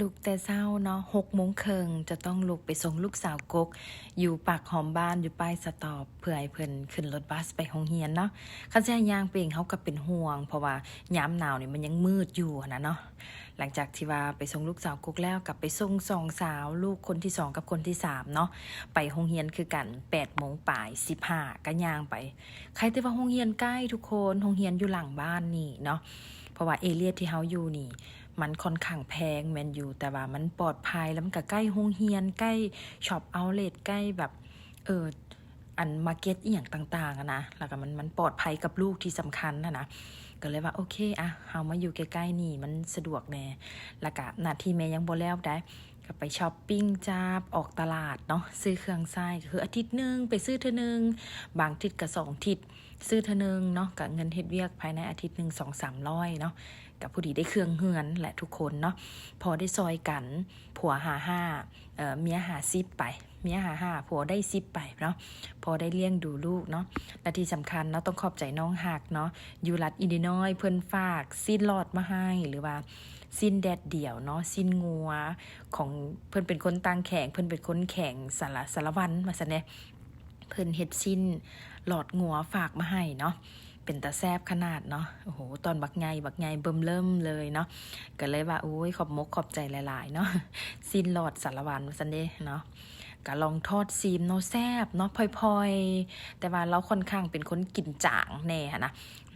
ลุกแต่เช้าเนาะหกโมงครึ่งจะต้องลุกไปส่งลูกสาวกก อยู่ปากหอมบ้านอยู่ป้ายสตอบเพื่อให้เพิ่นขึ้นรถบัสไปโรงเรียนเนาะคันแซ่ยางเปเองเขาก็เป็นห่วง เพราะว่ายามหนาวนี่มันยังมืดอยู่นะเนาะหลังจากที่ว่าไปส่งลูกสาวกกแล้วกลับไปส่งสองสาว ลูกคนที่สองกับคนที่สามเนาะไปโรงเรียนคือกันแปดโมงป่ายสิบห้าก็ย่างไป ใครแต่ว่าโรงเรียนใกล้ทุกคนโรงเรียนอยู่หลังบ้านนี่เนาะเพราะว่าเอเรียที่เฮาอยู่นี่ มันค่อนข้างแพงแมนยูแต่ว่ามันปลอดภัยแล้วมันก็ใกล้โรงเรียนใกล้ช็อปเอาเลทใกล้แบบเอออันมาเก็ตอีหยังต่างๆอะนะแล้วก็มันมันปลอดภัยกับลูกที่สำคัญนะนะก็เลยว่าโอเคอะเฮามาอยู่ใกล้ๆนี่มันสะดวกแน่แล้วก็หน้าที่แม่ยังบ่แล้วได้ก็ไปช้อปปิ้งจ้าบออกตลาดเนาะซื้อเครื่องไส้คืออาทิตย์หนึ่งไปซื้อเธอหนึ่งบางทิศก็สองทิศซื้อเธอหนึ่งเนาะกับเงินเฮ็ดเวียกภายในอาทิตย์หนึ่งสองสามร้อยเนาะ กับผู้ดีได้เครื่องเฮือนแหละทุกคนเนาะพอได้ซอยกัน ผัวหาห้าเมียหาซิปไป เมียหาห้าผัวได้ซิปไปเนาะพอได้เลี้ยงดูลูกเนาะและที่สำคัญเนาะต้องขอบใจน้องหักเนาะอยู่รัฐอินดินอยเพิ่อนฝากซีนหลอดมาให้หรือว่าสิ้นแดดเดี่ยวเนาะสิ้นงัวของเพิ่อนเป็นคนตังแข็งเพิ่อนเป็นคนแข็งสารสารวันมาซะเนี่ยเพิ่นเฮ็ดสิ้นหลอดงัวฝากมาให้เนาะ เป็นตาแซบขนาดเนาะโอ้โหตอนบักไงบักไงเบิ่มเริ่มเลยเนาะก็เลยว่าโอ้ยขอบมกขอบใจหลายๆเนาะสิ้นหลอดสารวันมาซะเนี่ยเนาะก็ลองทอดซีมเนาะแซบเนาะพลอยๆ แต่ว่าเราค่อนข้างเป็นคนกินจางแน่นะ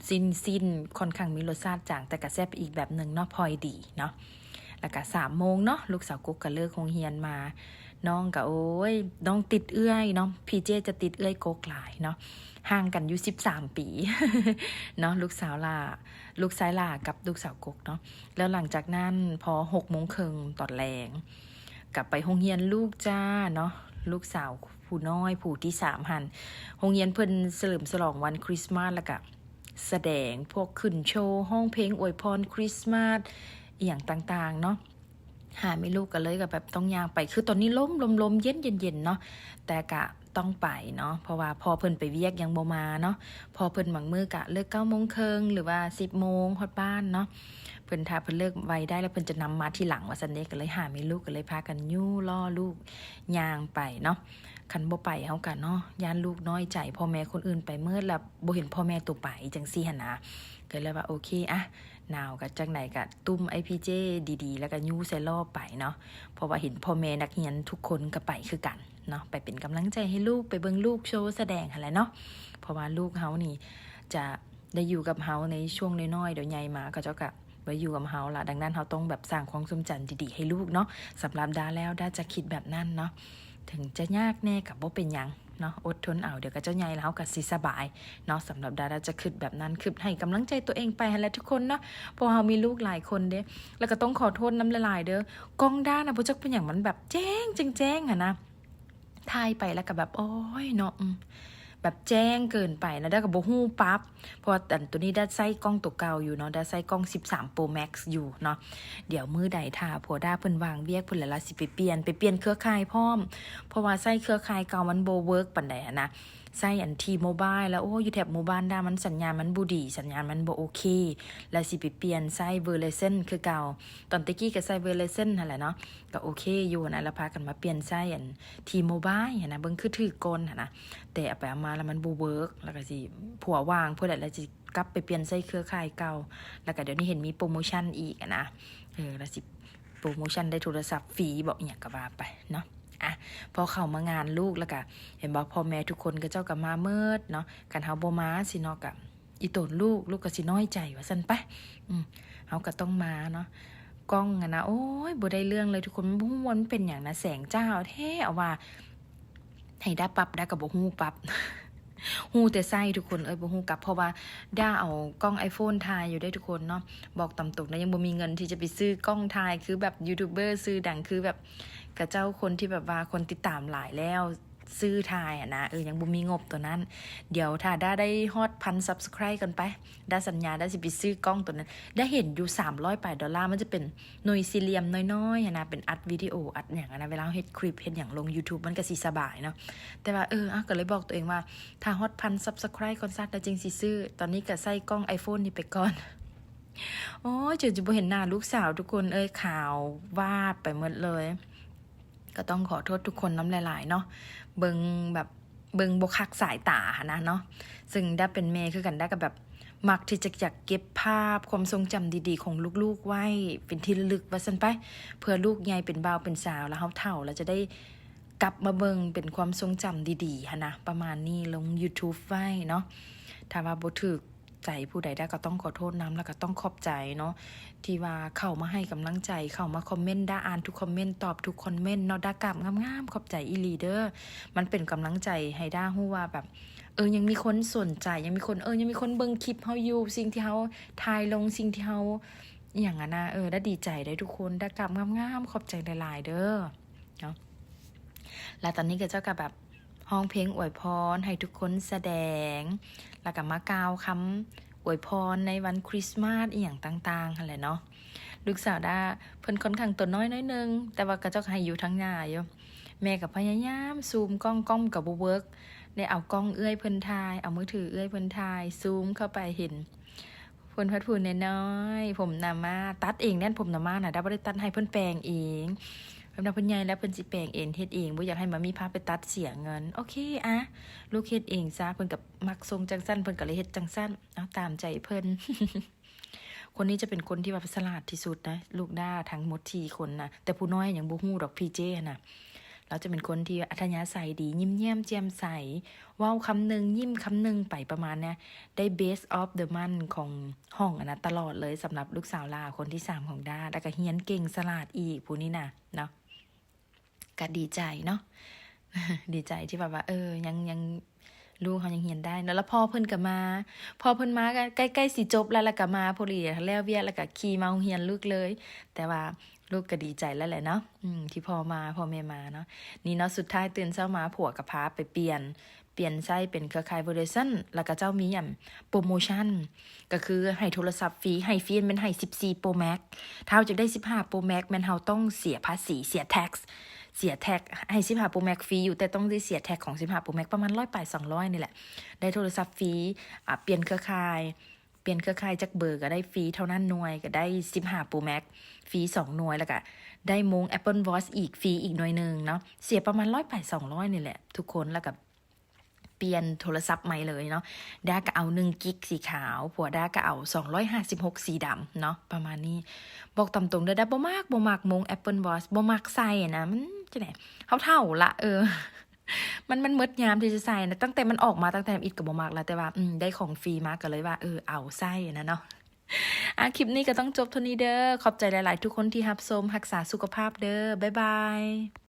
ซินซินค่อนข้างมีรสชาติจางแต่กระแซบอีกแบบหนึ่งเนาะพลอยดีเนาะ แล้วก็สามโมงเนาะลูกสาวกุ๊กก็เลิกโรงเรียนมา น้องก็โอ้ยน้องติดเอื้อยเนาะพี่เจจะติดเอื้อยโกกหลายเนาะห่างกันอยู่สิบสามปีเนาะลูกสาวล่าลูกชายล่ากับลูกสาวกุกเนาะแล้วหลังจากนั้นพอหกโมงครึ่งตอนแรงกลับไปโรงเรียนลูกจ้าเนาะลูกสาวผู้น้อยผู้ที่สามหันโรงเรียนเพิ่นเฉลิมฉลองวันคริสต์มาสแล้วก็แสดงพวกขึ้นโชว์ ห้องเพลงอวยพรคริสต์มาส อหย่างต่างๆ เนาะหาไม่ลูกกันเลยกับแบบต้องยางไป คือตอนนี้ล้มลมลมเย็นเย็นเย็นเนาะแต่กะต้องไปเนาะเพราะว่าพอเพิ่นไปเวียกยังโบมาเนาะพอเพิ่นบางมือกะเลิกเก้าโมงครึ่งหรือว่าสิบโมงฮอดบ้านเนาะเพิ่นถ้าเพิ่นเลิกไวได้แล้วเพิ่นจะนำมาที่หลังว่าซันเดก็เลยหาไม่ลูกก็เลยพากันยู่ล่อลูกยางไปเนาะคันบ่ไปเฮากันเนาะย่านลูกน้อยใจพ่อแม่คนอื่นไปเมื่อแล้วบ่เห็นพ่อแม่ตัวไปจังซี่หั่นนะก็เลยว่าโอเคอะ นาวกับจังไหนกับตุ้มไอพีเจดีๆ แล้วก็ยูใส่รอไปเนาะเพราะว่าเห็นพ่อแม่นักเรียนทุกคนก็ไปคือกันเนาะไปเป็นกำลังใจให้ลูกไปเบิ่งลูกโชว์แสดงหั่นแหละเนาะเพราะว่าลูกเฮานี่จะได้อยู่กับเฮาในช่วงน้อยๆเดี๋ยวใหญ่มาก็เจ้าก็ไว้อยู่กับเฮาละดังนั้นเฮาต้องแบบสร้างความทรงจำดีๆให้ลูกเนาะสำหรับดาแล้วดาจะคิดแบบนั้นเนาะ ถึงจะยากแน่กับบ่เป็นยังเนาะอดทนเอาเดี๋ยวก็เจ้าใหญ่แล้วกับสิสบายเนาะสำหรับดาราจะคิดแบบนั้นคือให้กำลังใจตัวเองไปแล้วทุกคนเนาะเพราะเรามีลูกหลายคนเด้แล้วก็ต้องขอโทษน้ำละลายเด้อกล้องด้านนะพวกจักเป็นอย่างมันแบบแจ้งแจ้งๆอะนะทายไปแล้วก็แบบโอ้ยเนาะ แบบแจ้งเกินไปนะได้กับโบฮู้ปั๊บเพราะว่าแต่ตัวนี้ได้ใส่กล้องตัวเก่าอยู่เนาะได้ใส่กล้อง 13 Pro Max อยู่เนาะเดี๋ยวมือใดท่าผัวด้าเพิ่นวางเวียกเพิ่นละละสิไปเปลี่ยนไปเปลี่ยนเครือข่ายพ่อม เพราะว่าไส้เครือข่ายเก่ามันโบเวิร์กปันไดอะนะ ไส้อันทีโมบายแล้วโอ้อยู่แถบหมู่บ้านด้ามันสัญญาณมันบูดี สัญญาณมันบ่โอเค แล้วสิไปเปลี่ยนไส้เวอร์เลเซนคือเก่า ตอนตะกี้ก็ไส้เวอร์เลเซนนั่นแหละเนาะก็โอเคอยู่นะแล้วพากันมาเปลี่ยนไส้อันทีโมบายนะเบิ่งคือถือกลนะแต่เอาไปเอามาแล้วมันบูเวิร์กแล้วก็สิผัววางเพื่อแล้วสิกลับไปเปลี่ยนไส้เครือข่ายเก่า แล้วก็เดี๋ยวนี้เห็นมีโปรโมชั่นอีกนะเออแล้วสิโปรโมชั่นได้โทรศัพท์ฟรีบอกอย่างก็ว่าไปเนาะ อะพอเข้ามางานลูกแล้วก็เห็นบอกพ่อแม่ทุกคนก็เจ้ากับมาเมิดเนาะกันเฮาบ่มาสิเนาะกับอีตนลูกลูกก็สิน้อยใจว่าซั่นไปอืมเฮาก็ต้องมาเนาะกล้องอะนะโอ้ยบ่ได้เรื่องเลยทุกคนบ่ฮู้ว่ามันเป็นอย่างนะแสงเจ้าแท้เอาว่าให้ได้ปรับได้กับบ่ฮู้ปรับ ฮู้แต่ไส้ทุกคนเอ้ยบ่ฮู้กลับเพราะว่าด้าเอากล้อง iPhone ถ่ายอยู่ได้ทุกคนเนาะบอกตาตกนะยังบ่มีเงินที่จะไปซื้อกล้องถ่ายคือแบบยูทูบเบอร์ซื้อดังคือแบบกับเจ้าคนที่แบบว่าคนติดตามหลายแล้ว ซื้อถ่ายอะนะเออยังบ่มีงบตัวนั้น เดี๋ยวถ้าด้าได้ฮอตพัน subscribe กันไปด้าสัญญาด้าสิไปซื้อกล้องตัวนั้น ได้เห็นอยู่ 300ปลายดอลลาร์มันจะเป็นหน่วยสี่เหลี่ยมน้อยๆนะเป็นอัดวิดีโออัดอย่างนะเวลาเฮ็ดคลิปเฮ็ดอย่างลง YouTube มันก็สิสบายเนาะแต่ว่าเอออะก็เลยบอกตัวเองว่า ถ้าฮอตพันซับสไครต์คอนซัดแล้จริงสิซื้อ ตอนนี้ก็ใส่กล้อง iPhone นี่ไปก่อนโอ้ยเจอจะบ่เห็นหน้าลูกสาวทุกคนเอ้ยข่าววาดไปหมดเลย ก็ต้องขอโทษทุกคนน้ำหลายๆเนาะเบิงแบบเบิงบกคักสายตานนะเนาะซึ่งได้เป็นเมย์คือกันได้กับแบบมักที่จะอยากเก็บภาพความทรงจำดีๆ ของลูกๆ ไว้เป็นที่ระลึกว่าซั่นไป เพื่อลูกใหญ่เป็นบ่าวเป็นสาวแล้วเฮาเฒ่าแล้วจะได้กลับมาเบิงเป็นความทรงจำดีๆหันะประมาณนี้ลง YouTube ไว้เนาะถ้าว่าบ่ถูก ใจผู้ใดได้ก็ต้องขอโทษน้ำแล้วก็ต้องขอบใจเนาะที่ว่าเข้ามาให้กำลังใจ เข้ามาคอมเมนต์ได้อ่านทุกคอมเมนต์ตอบทุกคอมเมนต์เนาะด่ากลับงามๆขอบใจอีลีเด้อมันเป็นกำลังใจให้ด้าฮู้ว่าแบบเออยังมีคนสนใจยังมีคนเออยังมีคนเบิ่งคลิปเฮาอยู่สิ่งที่เฮาถ่ายลงสิ่งที่เฮาอย่างนั้นนะเออได้ดีใจได้ทุกคนได้กลับงามๆขอบใจหลายๆเด้อเนาะแล้วตอนนี้ก็เจ้ากับแบบ ห้องเพลงอวยพรให้ทุกคนแสดง แล้วก็มากาวคำอวยพรในวันคริสต์มาสอีหยังต่างๆหั่นแหละเนาะลูกสาวด้าเพิ่นค่อนข้างตัวน้อยน้อยนึง แต่ว่าก็เจ้าก็ให้อยู่ทั้งหน้าอยู่แม่กับพยายามซูมกล้องกล้องกับบ่เวิร์กได้เอากล้องเอื้อยเพิ่นทายเอามือถือเอื้อยเพิ่นทายซูมเข้าไปเห็นเพิ่นพัดพูนน้อยๆผมนามาตัดเองแน่นผมนามาน่ะได้บ่ได้ตัดให้เพิ่นแปลงเอง เพิ่นว่าเพิ่นใหญ่แล้วเพิ่นสิแปลงเองเฮ็ดเองบ่อยากให้มามีพาไปตัดเสียเงิน โอเคอะลูกเฮ็ดเองซะเพิ่นกับมักทรงจังสั้นเพิ่นก็เลยเฮ็ดจังสั้นเอาตามใจเพิ่นคนนี้จะเป็นคนที่แบบฉลาดที่สุดนะ ลูกด้าทั้งหมดทีคนนะแต่ผู้น้อยอยังบ่ฮู้ดอกพีเจน่ะเราจะเป็นคนที่อัธยาศัยดี ยิ้มแย้มแจ่มใสเว้าคำหนึ่งยิ้มคำหนึ่งไปประมาณเนี้ยได้ best of the man ของห้องอะนะตลอดเลยสำหรับลูกสาวลาคนที่สามของด้าแล้วก็เฮียนเก่งสลาดอีกผู้นี้นะเนาะ ก็ดีใจเนาะดีใจที่แบบว่า เออ ยังยังลูกเขายังเฮียนได้แล้วพ่อเพิ่นก็มาพอเพิ่นมาก็ใกล้ๆสิจบแล้วแล้วก็มาพอดีแล้วเวียแล้วก็ขี่มาโรงเฮียนลูกเลย แต่ว่าลูกก็ดีใจแล้วแหละเนาะที่พ่อมาพ่อแม่มาเนาะนี่เนาะสุดท้ายตื่นเช้ามาผัวกับพาไปเปลี่ยน เปลี่ยนไส้เป็นเครือข่ายเวอร์ชันแล้วก็เจ้ามีอย่างโปรโมชั่น ก็คือให้โทรศัพท์ฟรีให้ฟรีเป็นให้ 14 Pro Max ถ้าเราจะได้ 15 Pro Max แมนเราต้องเสียภาษีเสีย tax เสียแท็กให้15 Pro Max ฟรีอยู่แต่ต้องได้เสียแท็กของ15 Pro Max ประมาณ100ปลาย200นี่แหละ ได้โทรศัพท์ฟรีอะเปลี่ยนเครือข่ายเปลี่ยนเครือข่ายจากเบอร์ก็ได้ฟรีเท่านั้นหน่วยก็ได้15 Pro Max ฟรี2หน่วยแล้วก็ได้มง Apple Watch อีกฟรีอีกหน่วยหนึ่งเนาะเสียประมาณ100ปลาย200นี่แหละ ทุกคนแล้วกับเปลี่ยนโทรศัพท์ใหม่เลยเนาะด้าก็เอาหนึ่งกิกสีขาว ผัวด้าก็เอาสองร้อยห้าสิบหกสีดำเนาะประมาณนี้ บอกตามตรงเด้อด้าบ่มากบ่มากมง Apple Watch บ่มากใส่นะมัน จะไหนเขาเท่าละเออ มันมันมดยามที่จะใส่นะตั้งแต่มันออกมาตั้งแต่อิดกับบมากแล้วแต่ว่าอืมได้ของฟรีมากก็เลยว่าเออเอาใส่นะเนาะอะคลิปนี้ก็ต้องจบเท่านี้เด้อขอบใจหลาย ๆ ทุกคนที่ฮับชมรักษาสุขภาพเด้อบ๊ายบาย